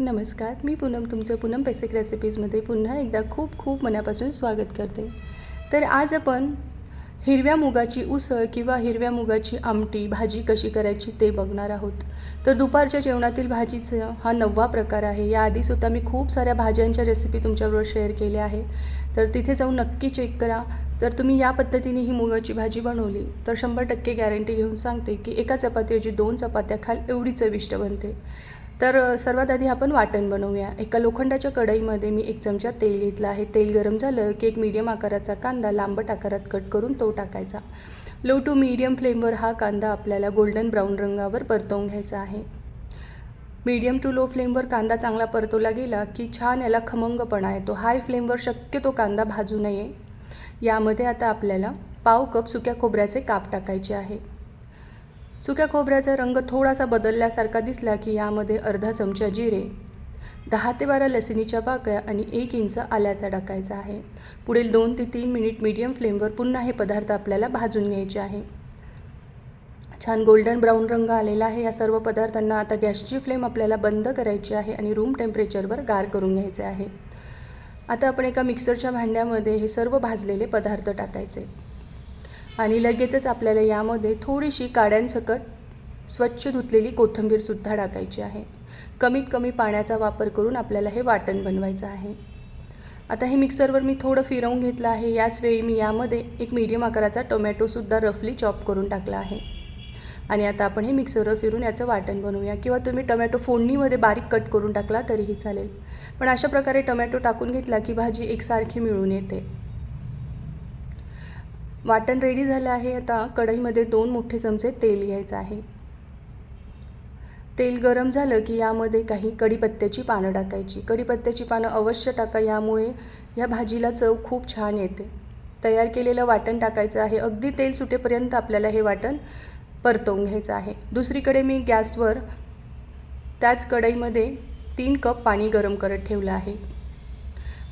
नमस्कार मी पूनम तुमचं पूनम बेसिक रेसिपीजमध्ये पुन्हा एकदा खूप खूप मनापासून स्वागत करते. तर आज आपण हिरव्या मुगाची उसळ किंवा हिरव्या मुगाची आमटी भाजी कशी करायची ते बघणार आहोत. तर दुपारच्या जेवणातील भाजीचा हा नववा प्रकार आहे. याआधीसुद्धा मी खूप साऱ्या भाज्यांच्या रेसिपी तुमच्याबरोबर शेअर केल्या आहे. तर तिथे जाऊन नक्की चेक करा. तर तुम्ही या पद्धतीने ही मुगाची भाजी बनवली तर शंभर टक्के गॅरंटी घेऊन सांगते की एका चपातीऐवजी दोन चपात्या खाल एवढी चविष्ट बनते. तर सर्वात आधी आपण वाटण बनवूया. एका लोखंडाच्या कढईमध्ये मी एक चमचा तेल घेतला आहे. तेल गरम झालं की एक मीडियम आकाराचा कांदा लांबट आकारात कट करून तो टाकायचा. लो टू मीडियम फ्लेमवर हा कांदा आपल्याला गोल्डन ब्राऊन रंगावर परतवून घ्यायचा आहे. मीडियम टू लो फ्लेमवर कांदा चांगला परतवला गेला की छान याला खमंगपणा येतो. हाय फ्लेमवर शक्यतो कांदा भाजू नये. यामध्ये आता आपल्याला पाव कप सुक्या खोबऱ्याचे काप टाकायचे आहे. सुक्या खोबऱ्याचा रंग थोडासा बदलल्यासारखा दिसला की यामध्ये अर्धा चमचा जिरे दहा ते बारा लसणीच्या पाकळ्या आणि एक इंच आल्याचा टाकायचा आहे. पुढील दोन ते तीन मिनिट मीडियम फ्लेमवर पुन्हा हे पदार्थ आपल्याला भाजून घ्यायचे आहे. छान गोल्डन ब्राऊन रंग आलेला आहे. या सर्व पदार्थांना आता गॅसची फ्लेम आपल्याला बंद करायची आहे आणि रूम टेम्परेचरवर गार करून घ्यायचे आहे. आता आपण एका मिक्सरच्या भांड्यामध्ये हे सर्व भाजलेले पदार्थ टाकायचे. आणि लगेचच आपल्याला यामध्ये थोडीशी काड्यांसकट स्वच्छ धुतलेली कोथिंबीरसुद्धा टाकायची आहे. कमीत कमी पाण्याचा वापर करून आपल्याला हे वाटण बनवायचं आहे. आता हे मिक्सरवर मी थोडं फिरवून घेतलं आहे. याच वेळी मी यामध्ये एक मीडियम आकाराचा टोमॅटोसुद्धा रफली चॉप करून टाकला आहे. आणि आता आपण हे मिक्सरवर फिरून याचं वाटण बनवूया. किंवा तुम्ही टोमॅटो फोडणीमध्ये बारीक कट करून टाकला तरीही चालेल. पण अशा प्रकारे टोमॅटो टाकून घेतला की भाजी एकसारखी मिळून येते. वाटण रेडी झालं आहे. आता कढईमध्ये दोन मोठे चमचे तेल घ्यायचं आहे. तेल गरम झालं की यामध्ये काही कढीपत्त्याची पानं टाकायची. कढीपत्त्याची पानं अवश्य टाका यामुळे या भाजीला चव खूप छान येते. तयार केलेलं वाटण टाकायचं आहे. अगदी तेल सुटेपर्यंत आपल्याला हे वाटण परतवून घ्यायचं आहे. दुसरीकडे मी गॅसवर त्याच कढईमध्ये तीन कप पाणी गरम करत ठेवलं आहे.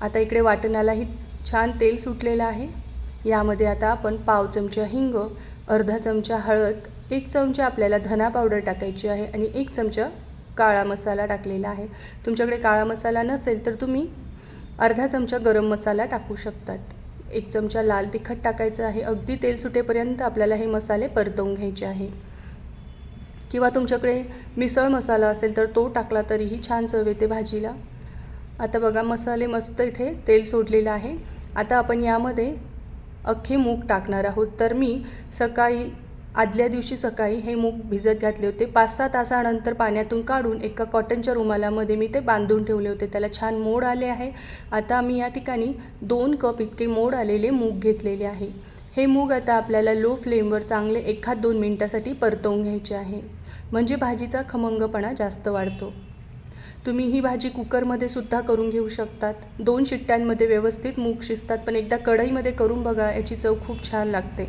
आता इकडे वाटणालाही छान तेल सुटलेलं आहे. यामध्ये आता आपण पाव चमचा हिंग अर्धा चमचा हळद एक चमचा आपल्याला धना पावडर टाकायची आहे आणि एक चमचा काळा मसाला टाकलेला आहे. तुमच्याकडे काळा मसाला नसेल तर तुम्ही अर्धा चमचा गरम मसाला टाकू शकतात. एक चमचा लाल तिखट टाकायचं आहे. अगदी तेल सुटेपर्यंत आपल्याला हे मसाले परतवून घ्यायचे आहे. किंवा तुमच्याकडे मिसळ मसाला असेल तर तो टाकला तरीही छान चव येते भाजीला. आता बघा मसाले मस्त इथे तेल सोडलेलं आहे. आता आपण यामध्ये अख्खे मूग टाकणार आहोत. तर मी सकाळी आदल्या दिवशी सकाळी हे मूग भिजत घातले होते. पाच सहा तासानंतर पाण्यातून काढून एका कॉटनच्या रुमालामध्ये मी ते बांधून ठेवले होते. त्याला छान मोड आले आहे. आता मी या ठिकाणी दोन कप इतके मोड आलेले मूग घेतलेले आहे. हे मूग आता आपल्याला लो फ्लेमवर चांगले एखाद दोन मिनटासाठी परतवून घ्यायचे आहे. म्हणजे भाजीचा खमंगपणा जास्त वाढतो. तुम्ही ही भाजी कुकरमध्ये सुद्धा करून घेऊ शकतात. दोन शिट्ट्यांमध्ये व्यवस्थित मूग शिजतात पण एकदा कढईमध्ये करून बघा याची चव खूप छान लागते.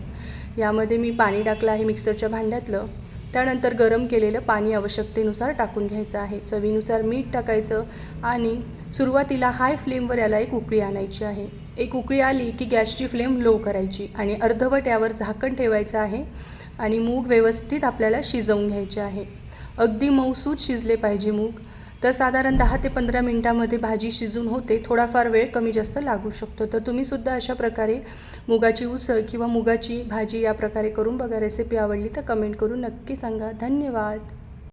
यामध्ये मी पाणी टाकलं आहे मिक्सरच्या भांड्यातलं. त्यानंतर गरम केलेलं पाणी आवश्यकतेनुसार टाकून घ्यायचं आहे. चवीनुसार मीठ टाकायचं आणि सुरुवातीला हाय फ्लेमवर याला एक उकळी आणायची आहे. एक उकळी आली की गॅसची फ्लेम लो करायची आणि अर्धवट यावर झाकण ठेवायचं आहे आणि मूग व्यवस्थित आपल्याला शिजवून घ्यायचे आहे. अगदी मऊसूत शिजले पाहिजे मूग. तर साधारण दहा ते पंधरा मिनटामध्ये भाजी शिजून होते. थोडाफार वेळ कमी जास्त लागू शकतो. तर तुम्हीसुद्धा अशा प्रकारे मुगाची उसळ किंवा मुगाची भाजी या प्रकारे करून बघा. रेसिपी आवडली तर कमेंट करून नक्की सांगा. धन्यवाद.